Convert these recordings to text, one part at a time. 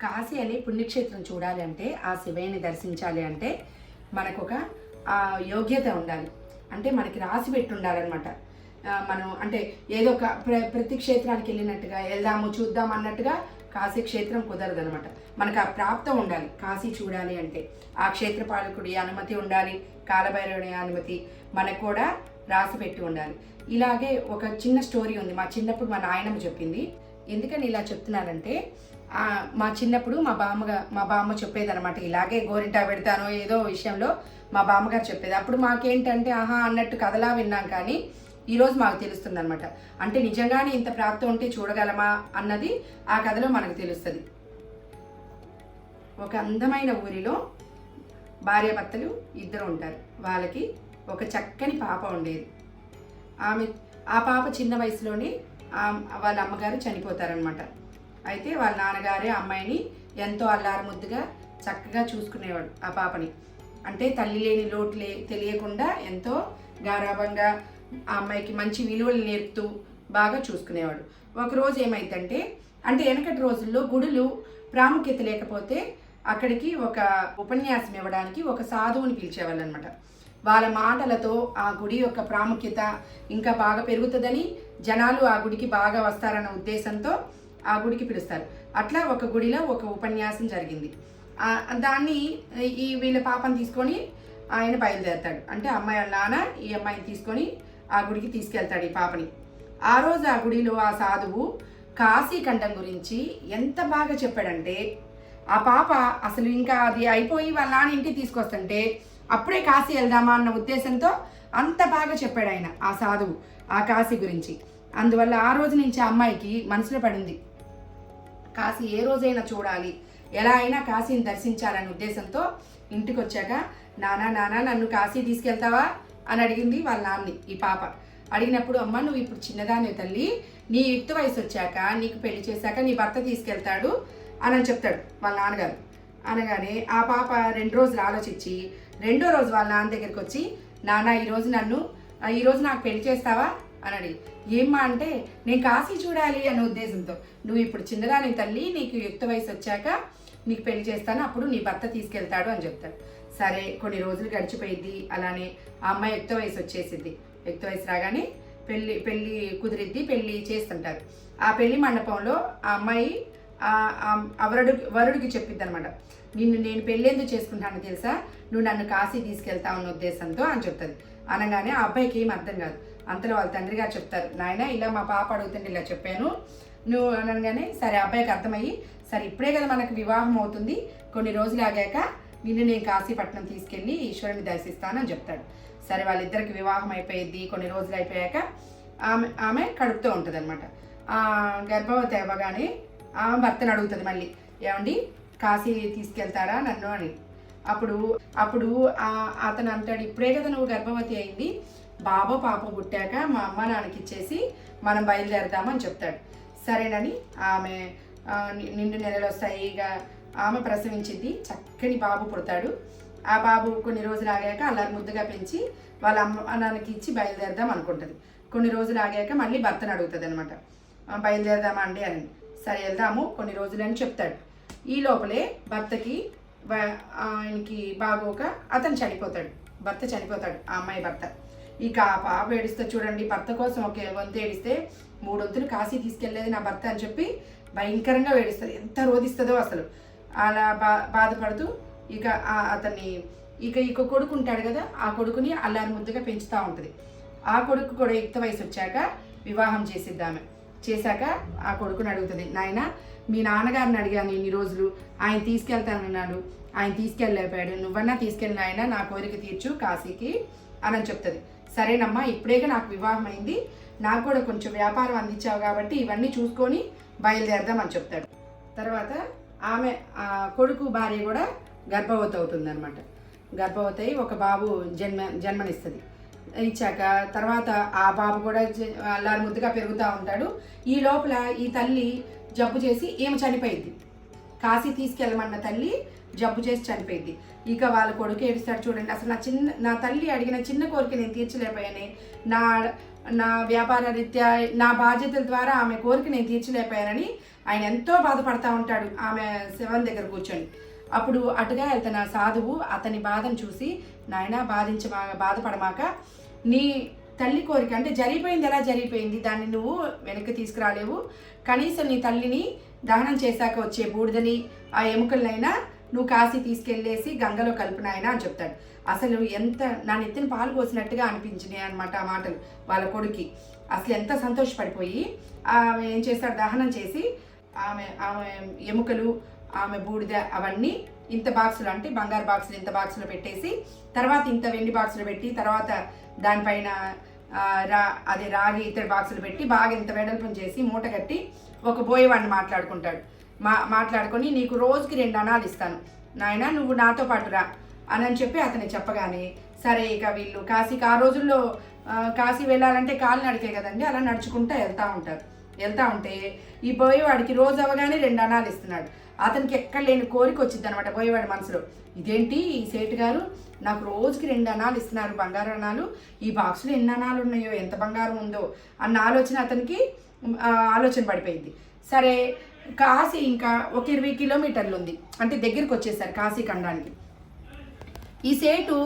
కాశీ అనే పుణ్యక్షేత్రం చూడాలి అంటే ఆ శివయ్యని దర్శించాలి అంటే మనకు ఒక యోగ్యత ఉండాలి. అంటే మనకి రాసి పెట్టి ఉండాలన్నమాట మనం అంటే ఏదో ఒక ప్ర ప్రతి క్షేత్రానికి వెళ్ళినట్టుగా వెళ్దాము చూద్దాం అన్నట్టుగా కాశీ క్షేత్రం కుదరదు అనమాట మనకు ఆ ప్రాప్తం ఉండాలి. కాశీ చూడాలి అంటే ఆ క్షేత్ర పాలకుడి అనుమతి ఉండాలి కాలభైరవుని అనుమతి మనకు కూడా రాసి పెట్టి ఉండాలి. ఇలాగే ఒక చిన్న స్టోరీ ఉంది. మా చిన్నప్పుడు మా నాయనమ్మ చెప్పింది. ఎందుకని ఇలా చెప్తున్నానంటే మా చిన్నప్పుడు మా బామ్మగా మా బామ్మ చెప్పేదనమాట ఇలాగే గోరింటా పెడతాను ఏదో విషయంలో మా బామ్మగారు చెప్పేది. అప్పుడు మాకేంటంటే ఆహా అన్నట్టు కథలా విన్నాం కానీ ఈరోజు మాకు తెలుస్తుంది అనమాట అంటే నిజంగానే ఇంత ప్రాప్తం ఉంటే చూడగలమా అన్నది ఆ కథలో మనకు తెలుస్తుంది. ఒక అందమైన ఊరిలో భార్యాభర్తలు ఇద్దరు ఉంటారు. వాళ్ళకి ఒక చక్కని పాప ఉండేది. ఆమె ఆ పాప చిన్న వయసులోనే ఆ- వాళ్ళ అమ్మగారు చనిపోతారనమాట అయితే వాళ్ళ నాన్నగారే అమ్మాయిని ఎంతో అల్లారముద్దుగా చక్కగా చూసుకునేవాడు ఆ పాపని. అంటే తల్లి లేని లోట్లే తెలియకుండా ఎంతో గారాభంగా ఆ అమ్మాయికి మంచి విలువలు నేర్పుతూ బాగా చూసుకునేవాడు. ఒకరోజు ఏమైందంటే అంటే వెనకటి రోజుల్లో గుడులు ప్రాముఖ్యత లేకపోతే అక్కడికి ఒక ఉపన్యాసం ఇవ్వడానికి ఒక సాధువుని పిలిచేవాళ్ళు అనమాట వాళ్ళ మాటలతో ఆ గుడి యొక్క ప్రాముఖ్యత ఇంకా బాగా పెరుగుతుందని జనాలు ఆ గుడికి బాగా వస్తారన్న ఉద్దేశంతో ఆ గుడికి పిలుస్తారు. అట్లా ఒక గుడిలో ఒక ఉపన్యాసం జరిగింది. దాన్ని ఈ వీళ్ళ పాపని తీసుకొని ఆయన బయలుదేరతాడు. అంటే అమ్మాయి వాళ్ళ నాన్న ఈ అమ్మాయిని తీసుకొని ఆ గుడికి తీసుకెళ్తాడు ఈ పాపని. ఆ రోజు ఆ గుడిలో ఆ సాధువు కాశీఖండం గురించి ఎంత బాగా చెప్పాడంటే ఆ పాప అసలు ఇంకా అది అయిపోయి వాళ్ళ నాన్న ఇంటికి తీసుకొస్తుంటే అప్పుడే కాశీ వెళ్దామా అన్న ఉద్దేశంతో అంత బాగా చెప్పాడు ఆయన ఆ సాధువు ఆ కాశీ గురించి. అందువల్ల ఆ రోజు నుంచి ఆ అమ్మాయికి మనసులో పడింది. కాశీ ఏ రోజైనా చూడాలి. ఎలా అయినా కాశీని దర్శించాలనే ఉద్దేశంతో ఇంటికి వచ్చాక నానా నానా నన్ను కాశీ తీసుకెళ్తావా? అని అడిగింది వాళ్ళ నాన్నని ఈ పాప. అడిగినప్పుడు అమ్మ నువ్వు ఇప్పుడు చిన్నదానే తల్లి నీ యుక్త వయసు వచ్చాక నీకు పెళ్ళి చేశాక నీ భర్త తీసుకెళ్తాడు అని అని చెప్తాడు వాళ్ళ నాన్నగారు. అనగానే ఆ పాప రెండు రోజులు ఆలోచించి రెండో రోజు వాళ్ళ నాన్న దగ్గరికి వచ్చి నాన్న ఈరోజు నన్ను ఈరోజు నాకు పెళ్ళి చేస్తావా? అని అడిగి ఏమ్మా అంటే నేను కాశీ చూడాలి అనే ఉద్దేశంతో నువ్వు ఇప్పుడు చిన్నదాని తల్లి నీకు యుక్త వయసు వచ్చాక నీకు పెళ్ళి చేస్తాను అప్పుడు నీ భర్త తీసుకెళ్తాడు అని చెప్తాడు. సరే కొన్ని రోజులు గడిచిపోయిద్ది అలానే ఆ అమ్మాయి యుక్త వయసు వచ్చేసిద్ది. యుక్త వయసు రాగానే పెళ్ళి పెళ్ళి కుదిరిద్ది పెళ్ళి చేస్తుంటారు. ఆ పెళ్ళి మండపంలో ఆ అమ్మాయి వరుడు వరుడికి చెప్పిద్ది అనమాట నిన్ను నేను పెళ్ళేందుకు చేసుకుంటాను తెలుసా? నువ్వు నన్ను కాశీ తీసుకెళ్తావు అన్న ఉద్దేశంతో అని చెప్తుంది. అనగానే ఆ అబ్బాయికి ఏం అర్థం కాదు. అంతలో వాళ్ళ తండ్రి గారు చెప్తారు నాయన ఇలా మా పాప అడుగుతుంటే ఇలా చెప్పాను. నువ్వు అనగానే సరే అబ్బాయికి అర్థమయ్యి సరే ఇప్పుడే కదా మనకు వివాహం అవుతుంది. కొన్ని రోజులు ఆగాక నిన్ను నేను కాశీపట్నం తీసుకెళ్ళి ఈశ్వరుని దర్శిస్తానని చెప్తాడు. సరే వాళ్ళిద్దరికి వివాహం అయిపోయింది కొన్ని రోజులు అయిపోయాక ఆమె ఆమె కడుపుతూ ఉంటుంది అనమాట గర్భవతి అవ్వగానే ఆమె భర్తను అడుగుతుంది మళ్ళీ ఏమండి కాశీ తీసుకెళ్తారా నన్ను అని. అప్పుడు అప్పుడు అతను అంటాడు ఇప్పుడే కదా నువ్వు గర్భవతి అయింది. బాబో పాప పుట్టాక మా అమ్మ నాన్నకి ఇచ్చేసి మనం బయలుదేరదామని చెప్తాడు. సరేనని ఆమె నిండు నెలలు వస్తాయి ఇక ఆమె ప్రసవించింది. చక్కని బాబు పుడతాడు. ఆ బాబు కొన్ని రోజులు ఆగాక అల్లరి ముద్దుగా పెంచి వాళ్ళ అమ్మ నాన్నకి ఇచ్చి బయలుదేరదాం అనుకుంటుంది. కొన్ని రోజులు ఆగాక మళ్ళీ భర్తను అడుగుతుంది అనమాట బయలుదేరదామా అండి అని. సరే వెళ్దాము. కొన్ని రోజులు అని చెప్తాడు. ఈ లోపలే భర్తకి ఆయనకి బాగోక అతను చనిపోతాడు. భర్త చనిపోతాడు ఆ అమ్మాయి భర్త. ఇక ఆ పాప ఏడుస్తే చూడండి భర్త కోసం ఒక వంతు ఏడిస్తే మూడొంతులు కాశీ తీసుకెళ్ళేదు నా భర్త అని చెప్పి భయంకరంగా ఏడుస్తుంది ఎంత రోధిస్తుందో అసలు. అలా బా బాధపడుతూ ఇక అతన్ని ఇక ఇక కొడుకు ఉంటాడు కదా ఆ కొడుకుని అల్లారి ముద్దుగా పెంచుతూ ఉంటుంది. ఆ కొడుకు కూడా యుక్త వయసు వచ్చాక వివాహం చేసిద్దామె. చేశాక ఆ కొడుకుని అడుగుతుంది నాయన మీ నాన్నగారిని అడిగాను ఇన్ని రోజులు. ఆయన తీసుకెళ్తానన్నాడు. ఆయన తీసుకెళ్ళలేకపోయాడు. నువ్వన్నా తీసుకెళ్ళిన ఆయన నా కోరిక తీర్చు కాశీకి అని చెప్తుంది. సరేనమ్మా ఇప్పుడేగా నాకు వివాహం అయింది. నాకు కూడా కొంచెం వ్యాపారం అందించావు కాబట్టి ఇవన్నీ చూసుకొని బయలుదేరదాం అని చెప్తాడు. తర్వాత ఆమె ఆ కొడుకు భార్య కూడా గర్భవతి అవుతుంది అనమాట గర్భవతి ఒక బాబు జన్మ జన్మనిస్తుంది. ఇచ్చాక తర్వాత ఆ బాబు కూడా జ- అల్లారి ముద్దుగా పెరుగుతూ ఉంటాడు. ఈ లోపల ఈ తల్లి జబ్బు చేసి ఈమె చనిపోయింది? కాశీ తీసుకెళ్ళమన్న తల్లి జబ్బు చేసి చనిపోయింది. ఇక వాళ్ళ కొడుకు ఏడుస్తాడు చూడండి. అసలు నా చిన్న నా తల్లి అడిగిన చిన్న కోరిక నేను తీర్చలేకపోయాను. నా నా వ్యాపార రీత్యా నా బాధ్యతల ద్వారా ఆమె కోరిక నేను తీర్చలేకపోయానని ఆయన ఎంతో బాధపడతా ఉంటాడు. ఆమె శివన్ దగ్గర కూర్చొని. అప్పుడు అటుగా వెళ్తున్న సాధువు అతని బాధను చూసి నాయన బాధించమా బాధపడమాక? నీ తల్లి కోరిక అంటే జరిగిపోయింది ఎలా జరిగిపోయింది? దాన్ని నువ్వు వెనక్కి తీసుకురాలేవు. కనీసం నీ తల్లిని దహనం చేశాక వచ్చే బూడిదని ఆ ఎముకలనైనా నువ్వు కాశీ తీసుకెళ్ళేసి గంగలో కలుపునాయన అని చెప్తాడు. అసలు ఎంత నా నెత్తిన పాలు పోసినట్టుగా అనిపించినాయి అనమాట ఆ మాటలు వాళ్ళ కొడుకి అసలు ఎంత సంతోషపడిపోయి ఆమె ఏం చేస్తాడు? దహనం చేసి ఆమె ఆమె ఎముకలు ఆమె బూడిద అవన్నీ ఇంత బాక్సులు అంటే బంగారు బాక్సులు ఇంత బాక్సులు పెట్టేసి తర్వాత ఇంత వెండి బాక్సులు పెట్టి తర్వాత దానిపైన రా అది రాగి ఇతర బాక్సులు పెట్టి బాగా ఇంత వెడల్పం చేసి మూట కట్టి ఒక బోయవాడిని మాట్లాడుకుంటాడు. మా మాట్లాడుకొని నీకు రోజుకి రెండు అనాలు ఇస్తాను. నాయన నువ్వు నాతో పాటు రా అని చెప్పి అతను చెప్పగానే సరే ఇక వీళ్ళు కాశీకి ఆ రోజుల్లో కాశీ వెళ్ళాలంటే కాలు నడికే కదండి అలా నడుచుకుంటూ వెళ్తూ ఉంటారు. వెళ్తా ఉంటే ఈ పోయేవాడికి రోజు అవగానే రెండు అనాలు ఇస్తున్నాడు. అతనికి ఎక్కడ లేని కోరిక వచ్చింది అనమాట పోయేవాడి మనసులో. ఇదేంటి? ఈ సేటు గారు నాకు రోజుకి రెండు అనాలు ఇస్తున్నారు బంగారు అనాలు ఈ బాక్స్లో ఎన్ని అనాలు ఉన్నాయో ఎంత బంగారం ఉందో అన్న ఆలోచన అతనికి ఆలోచన పడిపోయింది. సరే కాశీ ఇంకా ఒక ఇరవై కిలోమీటర్లు ఉంది. అంటే దగ్గరికి వచ్చేసారు కాశీ ఖండానికి ఈ సేటు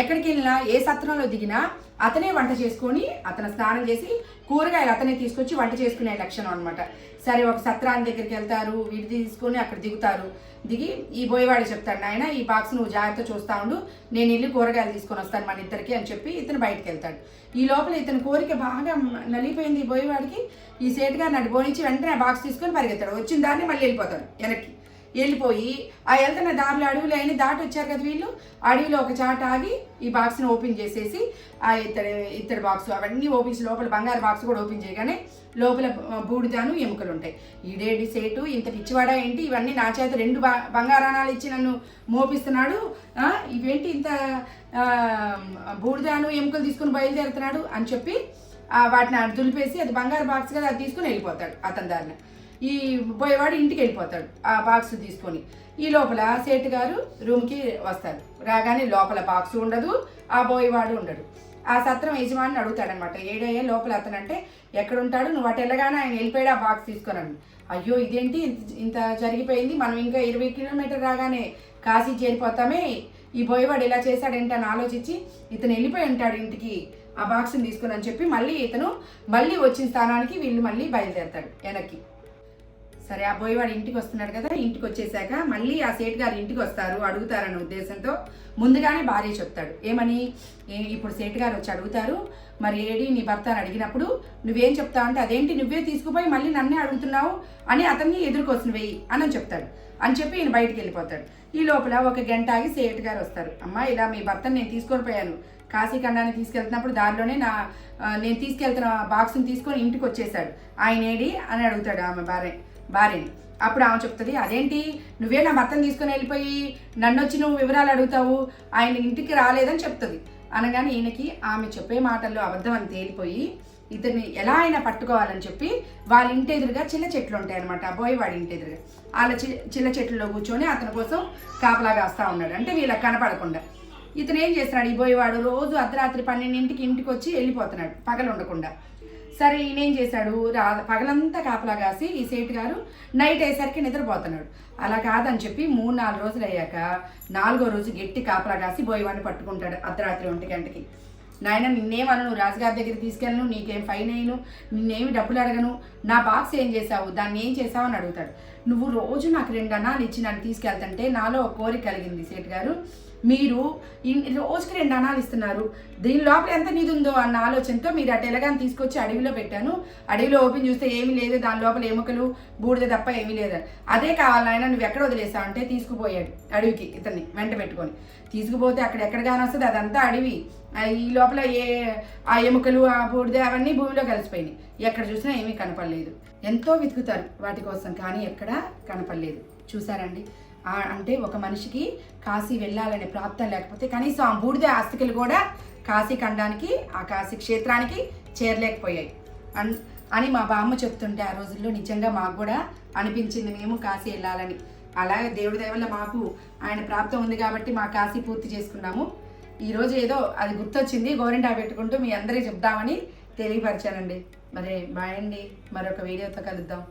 ఎక్కడికి వెళ్ళినా ఏ సత్రంలో దిగినా అతనే వంట చేసుకొని అతను స్నానం చేసి కూరగాయలు అతనే తీసుకొచ్చి వంట చేసుకునే లక్షణం అనమాట సరే ఒక సత్రాన్ని దగ్గరికి వెళ్తారు వీడి తీసుకొని అక్కడ దిగుతారు. దిగి ఈ బోయవాడు చెప్తాడు నాయన ఈ బాక్స్ నువ్వు జాగ్రత్త చూస్తా ఉండు. నేను వెళ్ళి కూరగాయలు తీసుకొని వస్తాను మన ఇద్దరికి అని చెప్పి ఇతను బయటకు వెళ్తాడు. ఈ లోపల ఇతని కోరిక బాగా నలిగిపోయింది ఈ బోయవాడికి. ఈ సేటుగా నన్ను బోనించి వెంటనే ఆ బాక్స్ తీసుకొని పరిగెత్తాడు. వచ్చిన దాన్ని మళ్ళీ వెళ్ళిపోతాడు వెనక్కి. వెళ్ళిపోయి ఆ వెళ్తున్న దారిలో అడవులు అయినా దాటి వచ్చారు కదా వీళ్ళు? అడవిలో ఒక చాట ఆగి ఈ బాక్స్ని ఓపెన్ చేసేసి ఆ ఇత్తడి ఇత్తడి బాక్స్ అవన్నీ ఓపెన్ చేసి లోపల బంగారు బాక్స్ కూడా ఓపెన్ చేయగానే లోపల బూడిదాను ఎముకలు ఉంటాయి ఈడేడి సేటు? ఇంత పిచ్చివాడా ఏంటి? ఇవన్నీ నా చేత రెండు బంగారాణాలు ఇచ్చి నన్ను మోపిస్తున్నాడు. ఇవేంటి ఇంత బూడిదాను ఎముకలు తీసుకుని బయలుదేరుతున్నాడు అని చెప్పి వాటిని దులిపేసి అది బంగారు బాక్స్ కదా అది తీసుకుని వెళ్ళిపోతాడు అతని దారిని. ఈ పోయేవాడు ఇంటికి వెళ్ళిపోతాడు ఆ బాక్స్ తీసుకొని. ఈ లోపల సేటు గారు రూమ్కి వస్తారు. రాగానే లోపల బాక్స్ ఉండదు ఆ పోయేవాడు ఉండడు. ఆ సత్రం యజమాని అడుగుతాడనమాట ఏడయ్యే లోపల అతను అంటే ఎక్కడ ఉంటాడు నువ్వు అటు వెళ్ళగానే ఆయన వెళ్ళిపోయాడు ఆ బాక్స్ తీసుకున్నాను అయ్యో ఇదేంటి? ఇంత- ఇంత జరిగిపోయింది? మనం ఇంకా ఇరవై కిలోమీటర్ రాగానే కాశీ చేరిపోతామే. ఈ పోయేవాడు ఇలా చేశాడేంటి? అని ఆలోచించి ఇతను వెళ్ళిపోయి ఉంటాడు ఇంటికి ఆ బాక్స్ని తీసుకుని అని చెప్పి మళ్ళీ ఇతను మళ్ళీ వచ్చిన స్థానానికి వీళ్ళు మళ్ళీ బయలుదేరతాడు వెనక్కి. సరే ఆ బోయవాడు ఇంటికి వస్తున్నాడు కదా ఇంటికి వచ్చేసాక మళ్ళీ ఆ సేట్ గారు ఇంటికి వస్తారు అడుగుతారన్న ఉద్దేశంతో. ముందుగానే భార్య చెప్తాడు ఏమని? ఇప్పుడు సేట్ గారు వచ్చి అడుగుతారు మరి ఏడి నీ భర్త అని అడిగినప్పుడు నువ్వేం చెప్తావు అంటే అదేంటి నువ్వే తీసుకుపోయి మళ్ళీ నన్నే అడుగుతున్నావు అని అతన్ని ఎదుర్కొస్తున్న వెయ్యి అని చెప్తాడు. అని చెప్పి ఈయన బయటికి వెళ్ళిపోతాడు. ఈ లోపల ఒక గంట ఆగి సేట్ గారు వస్తారు. అమ్మా ఇలా మీ భర్తను నేను తీసుకొని పోయాను. కాశీఖండాన్ని తీసుకెళ్తున్నప్పుడు దారిలోనే నా నేను తీసుకెళ్తున్న బాక్స్ని తీసుకొని ఇంటికి వచ్చేసాడు. ఆయన ఏడి? అని అడుగుతాడు ఆమె భార్య. భార్యని అప్పుడు ఆమె చెప్తుంది అదేంటి? నువ్వే నా భర్తను తీసుకొని వెళ్ళిపోయి నన్ను వచ్చి నువ్వు వివరాలు అడుగుతావు? ఆయన ఇంటికి రాలేదని చెప్తుంది. అనగానే ఈయనకి ఆమె చెప్పే మాటల్లో అబద్ధం అని తేలిపోయి ఇతన్ని ఎలా అయినా పట్టుకోవాలని చెప్పి వాళ్ళ ఇంటి ఎదురుగా చిన్న చెట్లు ఉంటాయి అనమాట అబ్బాయి వాడి ఇంటి ఎదురుగా. వాళ్ళ చి చిన్న చెట్లలో కూర్చొని అతని కోసం కాపలా కాస్తా ఉన్నాడు. అంటే వీళ్ళకి కనపడకుండా. ఇతను ఏం చేస్తున్నాడు? ఈ బోయవాడు రోజు అర్ధరాత్రి పన్నెండింటికి ఇంటికి వచ్చి వెళ్ళిపోతున్నాడు పగలు ఉండకుండా సరే ఈయనేం చేశాడు? రా పగలంతా కాపలా కాసి ఈ సేటు గారు నైట్ అయ్యేసరికి నిద్రపోతున్నాడు. అలా కాదని చెప్పి మూడు నాలుగు రోజులు అయ్యాక నాలుగో రోజు గట్టి కాపలా కాసి బోయవాడిని పట్టుకుంటాడు అర్ధరాత్రి ఒంటి గంటకి. నాయన నిన్నేమను నువ్వు రాజుగారి దగ్గరికి తీసుకెళ్ళను నీకేం ఫైన్ అయ్యను నిన్నేమి డబ్బులు అడగను? నా బాక్స్ ఏం చేసావు దాన్ని ఏం చేసావు అని అడుగుతాడు. నువ్వు రోజు నాకు రెండు అన్నాలు ఇచ్చి నన్ను తీసుకెళ్తుంటే నాలో ఒక కోరిక కలిగింది సేట్ గారు. మీరు రోజుకి రెండు అనాలు ఇస్తున్నారు. దీని లోపల ఎంత నిధి ఉందో అన్న ఆలోచనతో మీరు అటు ఎలాగాని తీసుకొచ్చి అడవిలో పెట్టాను. అడవిలో ఓపెన్ చూస్తే ఏమీ లేదు దాని లోపల ఎముకలు బూడిద తప్ప ఏమీ లేదు. అదే కావాలి నువ్వు ఎక్కడ వదిలేసావు అంటే తీసుకుపోయాడు అడవికి ఇతన్ని వెంట పెట్టుకొని. తీసుకుపోతే అక్కడ ఎక్కడ కాని వస్తుంది అదంతా అడవి. ఈ లోపల ఏ ఆ ఎముకలు ఆ బూడిద అవన్నీ భూమిలో కలిసిపోయినాయి. ఎక్కడ చూసినా ఏమీ కనపడలేదు. ఎంతో వెతుకుతారు వాటి కోసం కానీ ఎక్కడ కనపడలేదు. చూసారండి అంటే ఒక మనిషికి కాశీ వెళ్ళాలనే ప్రాప్తం లేకపోతే కనీసం ఆ బూడిద ఆస్తికలు కూడా కాశీ ఖండానికి ఆ కాశీ క్షేత్రానికి చేరలేకపోయాయి. అన్ అని మా బామ్మ చెప్తుంటే ఆ రోజుల్లో నిజంగా మాకు కూడా అనిపించింది మేము కాశీ వెళ్ళాలని. అలాగే దేవుడి దయ వల్ల మాకు ఆయన ప్రాప్తం ఉంది కాబట్టి మా కాశీ పూర్తి చేసుకున్నాము. ఈరోజు ఏదో అది గుర్తొచ్చింది గోరింటా పెట్టుకుంటూ మీ అందరికీ చెప్దామని తెలియపరిచానండి. మరి బాయ్ అండి మరొక వీడియోతో కలుద్దాం.